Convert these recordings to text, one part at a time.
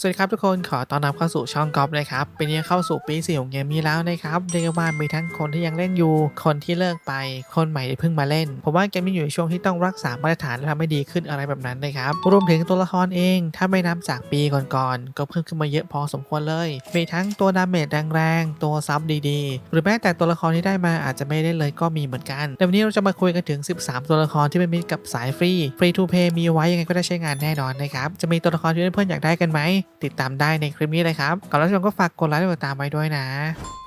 สวัสดีครับทุกคนขอต้อนรับเข้าสู่ช่องกอล์ฟนะครับเป็นนี้เข้าสู่ปีสี่ของเกมนี้แล้วนะครับเรียกว่ามีทั้งคนที่ยังเล่นอยู่ คนที่เลิกไป คนใหม่ที่เพิ่งมาเล่นผมว่าเกมนี้อยู่ในช่วงที่ต้องรักษามาตรฐานและทำให้ดีขึ้นอะไรแบบนั้นนะครับรวมถึงตัวละครเอง ถ้าไม่นับจากปีก่อนๆก็เพิ่มขึ้นมาเยอะพอสมควรเลยมีทั้งตัวดาเมจแรงๆตัวซับดีๆ หรือแม้แต่ตัวละครที่ได้มาอาจจะไม่ได้เลยก็มีเหมือนกันแต่วันนี้เราจะมาคุยกันถึง 13 ตัวละครที่เป็นมิตรกับสายฟรีฟรีทูเพย์มีไว้ยังไงก็ได้ใช้งานแน่นอนนะครับจะมีตัวละครที่เพื่อนๆอยากได้กันไหมติดตามได้ในคลิปนี้เลยครับ ก่อนรับชมก็ฝากกดไลค์และกดติดตามไว้ด้วยนะ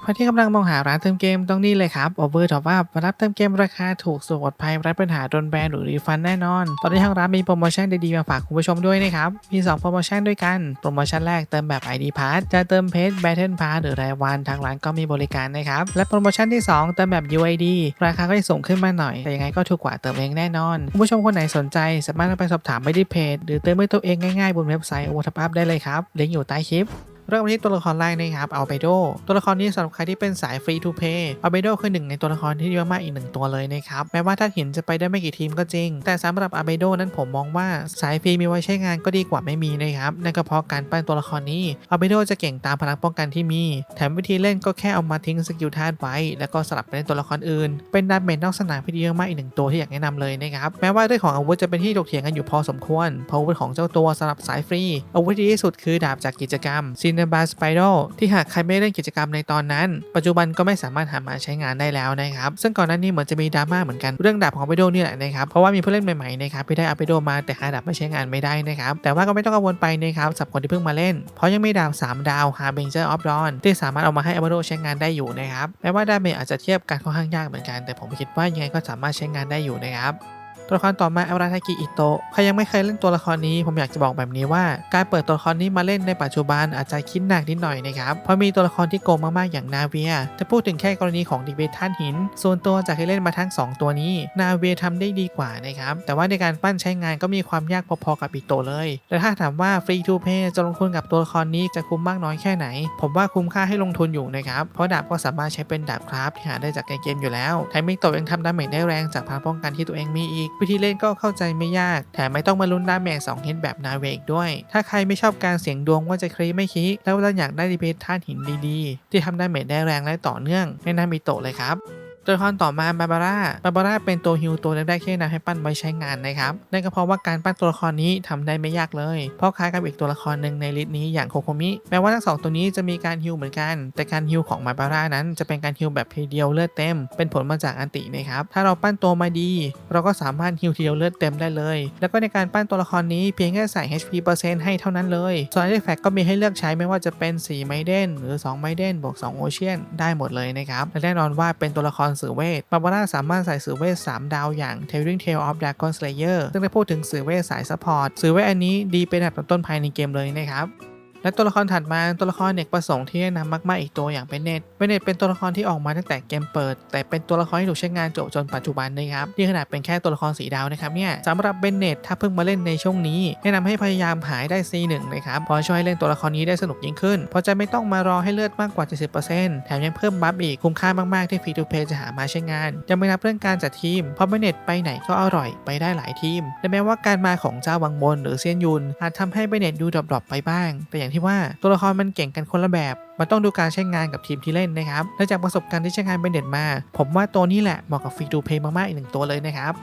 ใครที่กำลังมองหาร้านเติมเกมต้องนี่เลยครับ Over Top Up มารับเติมเกมราคาถูกสุดปลอดภัยไร้ปัญหาโดนแบนหรือรีฟันแน่นอน ตอนนี้ทางร้านมีโปรโมชั่นดีๆมาฝากคุณผู้ชมด้วยนะครับ มี 2 โปรโมชั่นด้วยกัน โปรโมชั่นแรกเติมแบบ ID Pass จะเติมเพจ Battle Pass หรือรายวันทางร้านก็มีบริการนะครับ และโปรโมชั่นที่ 2 เติมแบบ UID ราคาก็จะสูงขึ้นมาหน่อย แต่ยังไงก็ถูกกว่าเติมเองแน่นอน คุณผู้ชมคนไหนสนใจ สามารถไปสอบถามไปที่เพจ หรือเติมด้วยตัวเองง่ายๆบนเว็บไซต์ Over Top Up ได้เลยครับลิงก์อยู่ใต้คลิป เริ่มที่ตัวละครแรกนะครับอัลเบโดตัวละครนี้สำหรับใครที่เป็นสายฟรีทูเพย์อัลเบโดคือหนึ่งในตัวละครที่ดีมากอีกหนึ่งตัวเลยนะครับแม้ว่าถ้าหินจะไปได้ไม่กี่ทีมก็จริง แต่สำหรับอัลเบโดนั้นผมมองว่าสายฟรีมีไว้ใช้งานก็ดีกว่าไม่มีนะครับนั่นก็เพราะการปั้นตัวละครนี้อัลเบโดจะเก่งตามพลังป้องกันที่มี แถมวิธีเล่นก็แค่เอามาทิ้งสกิลธาตุไว้ แล้วก็สลับไปเล่นตัวละครอื่น เป็นดาเมจนอกสนามที่ดีมากอีกหนึ่งตัวที่อยากแนะนำเลยนะครับแม้ว่าเรื่องของอาวุธจะเป็นที่ถกเถียงกันอยู่พอสมควรเพราะอาวุธของเจ้าตัวสำหรับสายฟรีอาวุธที่ดีที่สุดคือดาบจากกิจกรรมซินเนบาสไปโดที่หากใครไม่เล่นกิจกรรมในตอนนั้น ปัจจุบันก็ไม่สามารถหามาใช้งานได้แล้วนะครับ ซึ่งก่อนหน้านี้เหมือนจะมีดราม่าเหมือนกันเรื่องดาบของไปโดนี่แหละนะครับ เพราะว่ามีผู้เล่นใหม่ๆนะครับที่ได้อาไปโดมาแต่หาดาบไม่ใช้งานไม่ได้นะครับ แต่ว่าก็ไม่ต้องกังวลไปนะครับสำหรับคนที่เพิ่งมาเล่น เพราะยังมีดาบ3 ดาว h a r b i n g e r of Dawn ที่สามารถเอามาให้อาไปโดใช้งานได้อยู่นะครับแม้ว่าดาเมจอาจจะเทียบกันค่อนข้างยากเหมือนกัน แต่ผมคิดว่ายังไงก็สามารถใช้งานได้อยู่นะครับ ตัวละครต่อมาอาราทากิอิโตะใครยังไม่เคยเล่นตัวละครนี้ผมอยากจะบอกแบบนี้ว่า การเปิดตัวละครนี้มาเล่นในปัจจุบันอาจจะคิดหนักนิดหน่อยนะครับเพราะมีตัวละครที่โกงมากๆอย่างนาเวียจะพูดถึงแค่กรณีของดิเวท่านหิน ส่วนตัวจากที่เล่นมาทั้ง 2 ตัวนี้ นาเวียทำได้ดีกว่านะครับแต่ว่าในการปั้นใช้งานก็มีความยากพอๆกับอิโตะเลยและถ้าถามว่าฟรีทูเพย์จะลงทุนกับตัวละครนี้จะคุ้มมากน้อยแค่ไหน ผมว่าคุ้มค่าให้ลงทุนอยู่นะครับเพราะดาบก็สามารถใช้เป็นดาบคราฟที่หาได้จากในเกมอยู่แล้วแถมมิโตะยังทำดาเมจได้แรงจากพลังป้องกันที่ตัวเองมีอีกวิธีเล่นก็เข้าใจไม่ยาก แถมไม่ต้องมาลุ้นดาแมง2ฮิตแบบนาเวกด้วย ถ้าใครไม่ชอบการเสี่ยงดวงว่าจะคลีไม่คลีแล้วเราอยากได้ดีเพทธาตุหินดีๆ ที่ทำดาเมจได้แรงและต่อเนื่องแนะนำมิโตะเลยครับ ตัวละครต่อมาบาบาร่าบาบาร่าเป็นตัวฮิวตัวแรกๆที่แนะนำให้ปั้นไว้ใช้งานนะครับนั่นก็เพราะว่าการปั้นตัวละครนี้ทำได้ไม่ยากเลย เพราะคล้ายกับอีกตัวละครหนึ่งในลิสต์นี้อย่างโคโคมิ แม้ว่าทั้งสองตัวนี้จะมีการฮิวเหมือนกัน แต่การฮิวของบาบาร่านั้นจะเป็นการฮิวแบบทีเดียวเลือดเต็ม เป็นผลมาจากอันตินะครับ ถ้าเราปั้นตัวมาดี เราก็สามารถฮิวทีเดียวเลือดเต็มได้เลย แล้วก็ในการปั้นตัวละครนี้เพียงแค่ใส่ HP เปอร์เซ็นต์ให้เท่านั้นเลย ส่วน artifact ก็มีให้เลือกใช้ไม่ว่าจะเป็น 4 ไมเดนหรือ 2 ไมเดนบวก 2 โอเชียนได้หมดเลยนะครับและแน่นอนว่าเป็นตัวละครสือเวทบาบาร่าสามารถใส่สือเวท3ดาวอย่าง Tailing Tale of Dragon Slayer ซึ่งได้พูดถึงสือเวทสายซัพพอร์ตสือเวทอันนี้ดีเป็นอันดับต้นๆภายในเกมเลยนะครับ และตัวละครถัดมาตัวละครเอกประสงค์ที่แนะนำมากๆอีกตัวอย่างเป็นเนตเป็นเนตเป็นตัวละครที่ออกมาตั้งแต่เกมเปิด แต่เป็นตัวละครที่ถูกใช้งานจบจนปัจจุบันนะครับนี่ขนาดเป็นแค่ตัวละครสีดาวนะครับเนี่ยสำหรับเบนเนตถ้าเพิ่งมาเล่นในช่วงนี้ แนะนำให้พยายามหายได้ C1 นะครับพราะช่วยเล่นตัวละครนี้ได้สนุกยิ่งขึ้นเพราะจะไม่ต้องมารอให้เลือดมากกว่า 70%แถมยังเพิ่มบัฟอีกคุ้มค่ามากๆที่ฟรีทูเพย์จะหามาใช้งานยังไม่นับเรื่องการจัดทีมเพราะเบนเนตไปไหนก็อร่อยไปได้หลายทีมและแม้ว่าการมาของเจ้าวังบนหรือเซียนยุนอาจทำให้เบนเนตดูดรอปๆไปบ้างแต่อย่างที่ว่าตัวละครมันเก่งกันคนละแบบ มันต้องดูการใช้งานกับทีมที่เล่นนะครับและจากประสบการณ์ที่ใช้งานเป็นเด็ดมา ผมว่าตัวนี้แหละเหมาะกับฟรีดูเพย์มากๆอีกหนึ่งตัวเลยนะครับ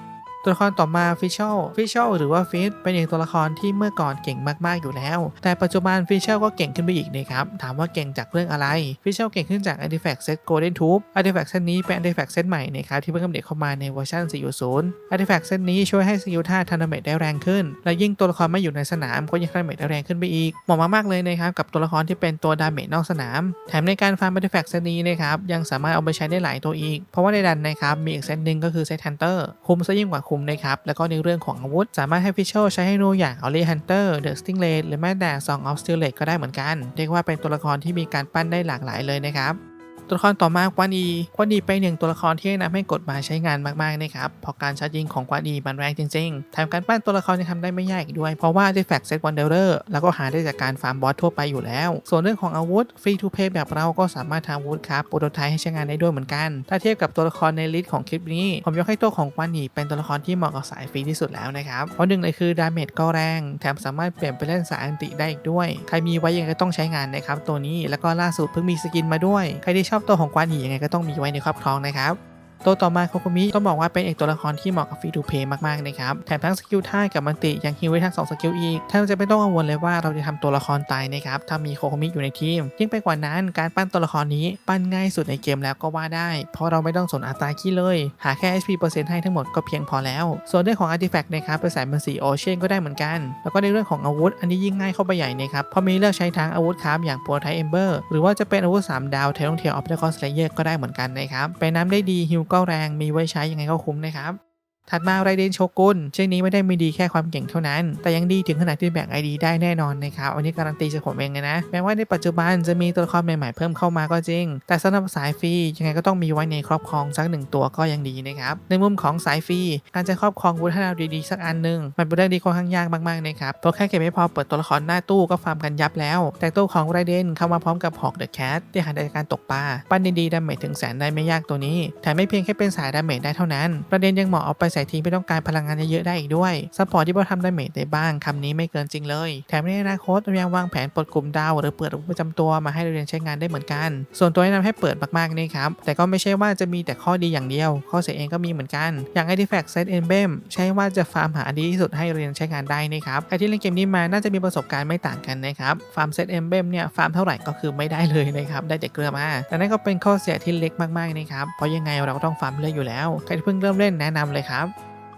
ตัวละครต่อมาฟิชเชลฟิชเชลหรือว่าฟิชเป็นอีกตัวละครที่เมื่อก่อนเก่งมากๆอยู่แล้ว แต่ปัจจุบันฟิชเชลก็เก่งขึ้นไปอีกนะครับ ถามว่าเก่งจากเรื่องอะไรฟิชเชลเก่งขึ้นจาก Artifact Set Golden Tube Artifact เซตนี้เป็น Artifact เซตใหม่นะครับที่เพิ่งกำเนิดเข้ามาในเวอร์ชัน4.0 Artifact เซตนี้ช่วยให้สกิลท่าทันเมจได้แรงขึ้น และยิ่งตัวละครไม่อยู่ในสนามก็ยิ่งทันเมจได้แรงขึ้นไปอีกเหมาะมากๆเลยนะครับกับตัวละครที่เป็นตัวดาเมจนอกสนาม แถมในการฟาร์ม Artifact เซตนี้นะครับยังสามารถเอาไปใช้ได้หลายตัวอีก เพราะว่าในดันนะครับมีอีกเซตหนึ่งก็คือเซต Hunter คุ้มซะยิ่งกว่าคุมนะครับ แล้วก็ในเรื่องของอาวุธ สามารถให้ฟิชเชลใช้ให้นูอย่าง o l l y Hunter The Stingray หรือแม้แต่ Song of Steel ก็ได้เหมือนกัน เรียกว่าเป็นตัวละครที่มีการปั้นได้หลากหลายเลยนะครับ ตัวละครต่อมากวานีกวานีเป็นหนึ่งตัวละครที่แนะนำให้กดมาใช้งานมากๆนะครับเพราะการชาร์จยิงของกวานีมันแรงจริงๆแถมการปั้นตัวละครยังทำได้ไม่ยากอีกด้วย เพราะว่าได้แฟกเซตวันเดอร์แล้วก็หาได้จากการฟาร์มบอสทั่วไปอยู่แล้ว ส่วนเรื่องของอาวุธฟรีทูเพย์แบบเราก็สามารถทำอาวุธครับโปรโตไทป์ให้ใช้งานได้ด้วยเหมือนกัน ถ้าเทียบกับตัวละครในลิสต์ของคลิปนี้ ผมยกให้ตัวของกวานีเป็นตัวละครที่เหมาะกับสายฟรีที่สุดแล้วนะครับเพราะหนึ่งเลยคือดาเมจก็แรง แถมสามารถเปลี่ยนไปเล่นสายอันติได้อีกด้วย ใครมีไว้ยังก็ต้องใช้งานนะครับตัวนี้แล้วก็ล่าสุดเพิ่งมีสกินมาด้วยใครที่ชอบอบตัวของกวานหนียังไงก็ต้องมีไว้ในครอบครองนะครับ ตัวต่อมาโคโคมิต้องบอกว่าเป็นเอกตัวละครที่เหมาะกับฟรีทูเพย์มากๆนะครับ แถมทั้งสกิลท่ากับมันติยังฮิวไว้ทั้ง2สกิลอีกแทบจะไม่ต้องกังวลเลยว่าเราจะทำตัวละครตายนะครับถ้ามีโคโคมิอยู่ในทีม ยิ่งไปกว่านั้นการปั้นตัวละครนี้ปั้นง่ายสุดในเกมแล้วก็ว่าได้ เพราะเราไม่ต้องสนอัตราขี้เลย หาแค่ HP เปอร์เซ็นต์ให้ทั้งหมดก็เพียงพอแล้ว ส่วนเรื่องของอาร์ติแฟกต์นะครับไปใส่เป็นสีโอเชียนก็ได้เหมือนกัน แล้วก็ในเรื่องของอาวุธ อันนี้ยิ่งง่ายเข้าไปใหญ่นะครับเพราะมีเลือกใช้ทั้งอาวุธครับอย่างโปรไทเอมเบอร์หรือว่าจะเป็นอาวุธสามดาวเทลงเทียออฟเดอะคอสเลเยอร์ก็ได้เหมือนกันนะครับไปน้ำได้ดีฮิวก็แรงมีไว้ใช้ยังไงก็คุ้มนะครับ ถัดมาไรเดนโชกุนเช่นนี้ไม่ได้มีดีแค่ความเก่งเท่านั้น แต่ยังดีถึงขนาดที่แบ่งไอดีได้แน่นอนนะครับ อันนี้การันตีจากผมเองเลยนะ แม้ว่าในปัจจุบันจะมีตัวละครใหม่ๆเพิ่มเข้ามาก็จริง แต่สำหรับสายฟรียังไงก็ต้องมีไว้ในครอบครองสักหนึ่งตัวก็ยังดีนะครับ ในมุมของสายฟรีการจะครอบครองวุฒิดาวดีๆสักอันหนึ่งมันเป็นเรื่องที่ค่อนข้างยากมากๆนะครับตัวแค่เก็บไม่พอเปิดตัวละครหน้าตู้ก็ฟาร์มกันยับแล้ว แต่ตัวของไรเดนเข้ามาพร้อมกับหอกเดอะแคทที่หาได้จากการตกปลาปั้นดีๆดาเมจถึงแสนได้ไม่ยากตัวนี้แถมไม่เพียงแค่เป็นสายดาเมจได้เท่านั้น ประเด็นยังเหมาะเอาไปใส่ทีไม่ต้องการพลังงานเยอะๆได้อีกด้วยซัพพอร์ตที่พอทำไดาเมจได้บ้างคำนี้ไม่เกินจริงเลย แถมในอนาคตเรายังวางแผนปลดกลุ่มดาว หรือเปิดอาวุธประจำตัวมาให้เรียนใช้งานได้เหมือนกัน ส่วนตัวแนะนำให้เปิดมากๆนี่ครับ แต่ก็ไม่ใช่ว่าจะมีแต่ข้อดีอย่างเดียว ข้อเสียเองก็มีเหมือนกัน อย่าง Artifact Set Emblem ใช่ว่าจะฟาร์มหาดีที่สุดให้เรียนใช้งานได้นะครับใครที่เล่นเกมนี้มาน่าจะมีประสบการณ์ไม่ต่างกันนะครับฟาร์ม Set Emblem เนี่ยฟาร์มเท่าไหร่ก็คือไม่ได้เลยนะครับได้แต่เกลือมาแต่นั่นก็เป็นข้อเสียที่เล็กมากๆนะครับเพราะยังไงเราก็ต้องฟาร์มเรื่อยอยู่แล้วใครที่เพิ่งเริ่มเล่นแนะนำเลยครับ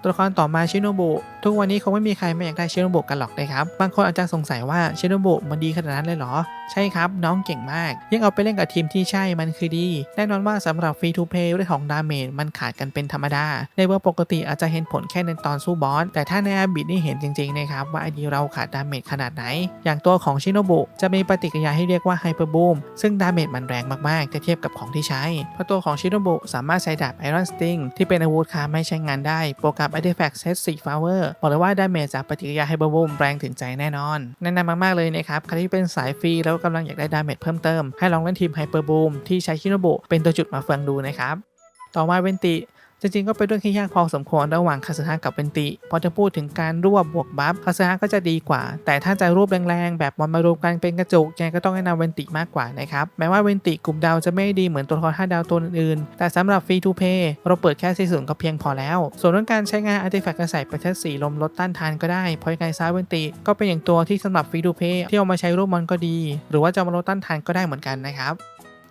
ตัวละครต่อมาชิโนบุทุกวันนี้คงไม่มีใครไม่อยากได้เชโนบุกันหรอกนะครับ บางคนอาจจะสงสัยว่าเชโนบุมันดีขนาดนั้นเลยเหรอ ใช่ครับ น้องเก่งมากยิ่งเอาไปเล่นกับทีมที่ใช่มันคือดี แน่นอนว่าสำหรับฟรีทูเพย์เรื่องของดาเมจมันขาดกันเป็นธรรมดา ในเวอร์ปกติอาจจะเห็นผลแค่ในตอนสู้บอส แต่ถ้าในอาบิดนี่เห็นจริงๆนะครับว่าไอดีเราขาดดาเมจขนาดไหน อย่างตัวของชิโนบุจะมีปฏิกิริยาให้เรียกว่าไฮเปอร์บูมซึ่งดาเมจมันแรงมากๆถ้าเทียบกับของที่ใช้ เพราะตัวของชิโนบุสามารถใช้ดาบไอรอนสติงที่เป็นอาวุธค้าไม่ใช้งานได้โปรแกรม Artifact Set 4 Flower บอกเลยว่าดาเมจจากปฏิกิริยาไฮเปอร์บูมแรงถึงใจแน่นอนแนะนำมากๆเลยนะครับใครที่เป็นสายฟรีแล้วกำลังอยากได้ดาเมจเพิ่มเติมให้ลองเล่นทีมไฮเปอร์บูมที่ใช้คิโนบุเป็นตัวจุดมาเฟืองดูนะครับต่อมาเวนติ จริงๆก็เป็นเรื่องที่ยากพอสมควรระหว่างคาสึฮะกับเวนติพอจะพูดถึงการรวบบวกบัฟคาสึฮะก็จะดีกว่า แต่ถ้าจะรวบแรงๆ แบบมันมารวมกันเป็นกระจุกยังก็ต้องแนะนำเวนติมากกว่านะครับ แม้ว่าเวนติกลุ่มดาวจะไม่ดีเหมือนตัวละคร5ดาวตัวอื่นๆ แต่สำหรับฟรีทูเพย์เราเปิดแค่ซีซั่นก็เพียงพอแล้ว ส่วนเรื่องการใช้งานอาร์ติแฟกต์กระใส่ประเทศสีลมลดต้านทานก็ได้เพราะยังไงซ้ายเวนติก็เป็นอย่างตัวที่สำหรับฟรีทูเพย์ที่เอามาใช้รูปมันก็ดี หรือว่าจะมาลดต้านทานก็ได้เหมือนกันนะครับ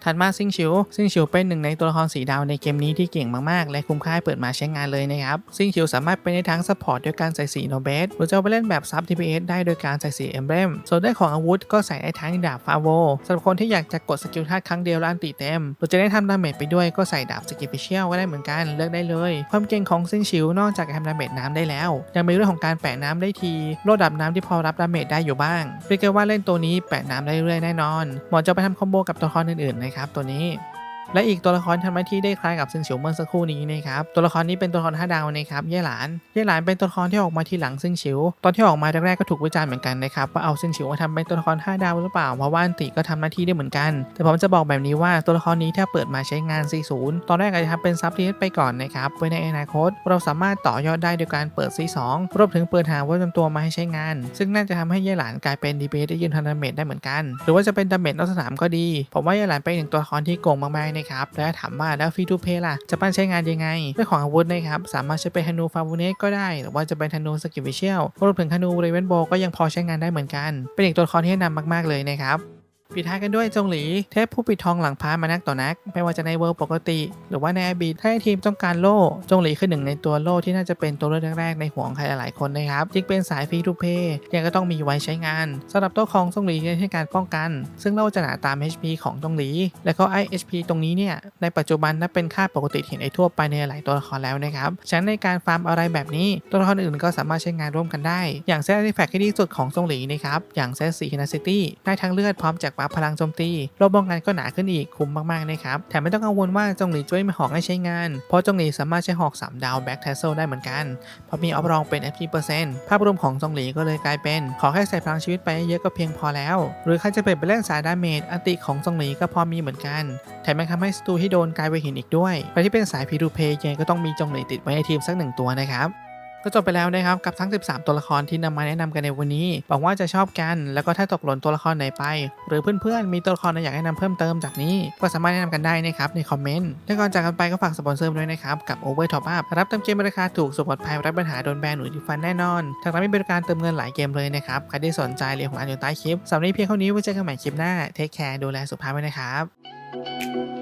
ถัดมาซิงชิวซิงชิวเป็นหนึ่งในตัวละครสีดาวในเกมนี้ที่เก่งมากๆ และคุ้มค่าเปิดมาใช้งานเลยนะครับซิงชิวสามารถเป็นในทั้งซัพพอร์ตด้วยการใส่สีโนเบสหรือจะเอาไปเล่นแบบซับ TPS ได้โดยการใส่สีเอมเบรมส่วนได้ของอาวุธก็ใส่ได้ทั้งดาบฟาโวสำหรับคนที่อยากจะกดสกิลธาตุครั้งเดียวแล้วอันติเต็มหรือจะได้ทำดาเมจไปด้วยก็ใส่ดาบสกิลฟิเชียลก็ได้เหมือนกันเลือกได้เลย ความเก่งของซิงชิวนอกจากทำดาเมจน้ำได้แล้ว ยังมีเรื่องของการแปะน้ำได้ทีลดดับน้ำที่พอรับดาเมจได้อยู่บ้างเรียกได้ว่าเล่นตัวนี้แปะน้ำได้เรื่อยแน่นอนหมาะจะไปทำคอมโบกับตัวละครอื่นๆนะครับตัวนี้ และอีกตัวละครทำหน้าที่ได้คล้ายกับซึงเฉียวเมื่อสักครู่นี้นะครับตัวละครนี้เป็นตัวละครห้าดาวนะครับเย่หลานเย่หลานเป็นตัวละครที่ออกมาทีหลังซึงเฉียวตอนที่ออกมาแรกๆก็ถูกวิจารณ์เหมือนกันนะครับว่าเอาซึงเฉียวมาทำเป็นตัวละครห้าดาวหรือเปล่าเพราะว่าอันติก็ทำหน้าที่ได้เหมือนกัน แต่ผมจะบอกแบบนี้ว่าตัวละครนี้ถ้าเปิดมาใช้งาน 40 ตอนแรกอาจจะทำเป็นซับทีไปก่อนนะครับไว้ในอนาคต เราสามารถต่อยอดได้โดยการเปิด C2 รวมถึงเปิดหาวัตถุตัวมาให้ใช้งาน ซึ่งน่าจะทำให้เย่หลานกลายเป็นดีเบได้ยืนทันดาเมจได้เหมือนกัน หรือว่าจะเป็นดาเมจนอกสนามก็ดี ผมว่าเย่หลานเป็นหนึ่งตัวละครที่โกงมากๆนะครับ และถามว่าแล้วฟรีทูเพย์ล่ะ จะปั้นใช้งานยังไงเรื่องของอาวุธนะครับ สามารถใช้เป็นธนูฟาวูเนสก็ได้ หรือว่าจะเป็นธนูสกิลวิเชียลรวมถึงธนูเรเวนโบก็ยังพอใช้งานได้เหมือนกัน เป็นอีกตัวละครที่แนะนำมากๆเลยนะครับ ปิดท้ายกันด้วยจงหลี เทพผู้ปิดทองหลังพามานักต่อนัก ไม่ว่าจะในเวิร์ปกติ หรือว่าในอบีถ้าทีมต้องการโล่ จงหลีคือหนึ่งในตัวโล่ที่น่าจะเป็นตัวเลือกแรกๆในหัวของใครหลายคนนะครับยิ่งเป็นสายฟรีทูเพย์ยังก็ต้องมีไว้ใช้งานสำหรับตัวของจงหลีในการป้องกัน ซึ่งโล่จะหนาตาม HP ของจงหลี และก็ไอ HP ตรงนี้เนี่ยในปัจจุบันนับเป็นค่าปกติเห็นในทั่วไปในหลายตัวละครแล้วนะครับฉะนั้นในการฟาร์มอะไรแบบนี้ตัวละครอื่นก็สามารถใช้งานร่วมกันได้ อย่างเซตอาร์ติแฟกต์ที่ดีสุดของจงหลีนะครับอย่างเซตสีฮินาซิตี้ได้ทั้งเลือดพร้อมจากบัอัพพลังโจมตีโลป้องกันก็หนาขึ้นอีกคุ้มมากๆนะครับแถมไม่ต้องกังวลว่าจงหลีจ้วยไม่หอกให้ใช้งาน เพราะจงหลีสามารถใช้หอก 3 ดาวแบ็กเทสเซลได้เหมือนกัน เพราะมีออฟรองเป็น FP เปอร์เซ็นต์ภาพรวมของจงหลีก็เลยกลายเป็น ขอแค่ใส่พลังชีวิตไปเยอะก็เพียงพอแล้ว หรือใครจะเปลี่ยนไปเล่นสายดาเมจอัติของจงหลีก็พอมีเหมือนกัน แถมยังทำให้ศัตรูที่โดนกลายเป็นหินอีกด้วยใครที่เป็นสายพีดูเพย์ยังก็ต้องมีจงหลีติดไว้ในทีมสักหนึ่งตัวนะครับ ก็จบไปแล้วนะครับกับทั้ง 13 ตัวละครที่นำมาแนะนำกันในวันนี้หวังว่าจะชอบกัน แล้วก็ถ้าตกหล่นตัวละครไหนไป หรือเพื่อนๆ มีตัวละครไหนอยากให้นำเพิ่มเติมจากนี้ ก็สามารถแนะนำกันได้นะครับในคอมเมนต์และก่อนจากกันไปก็ฝากสปอนเซอร์ด้วยนะครับกับ Over Top Up รับเติมเกมราคาถูกสุดปลอดภัยรับปัญหาโดนแบนหรือดีฟันแน่นอนทางร้านมีบริการเติมเงินหลายเกมเลยนะครับใครที่สนใจเรียนของร้านอยู่ใต้คลิปสำหรับนนี้เพียงเท่านี้ไว้เจอกันใหม่คลิปหน้าเทคแคร์ดูแลสุขภาพไว้นะครับ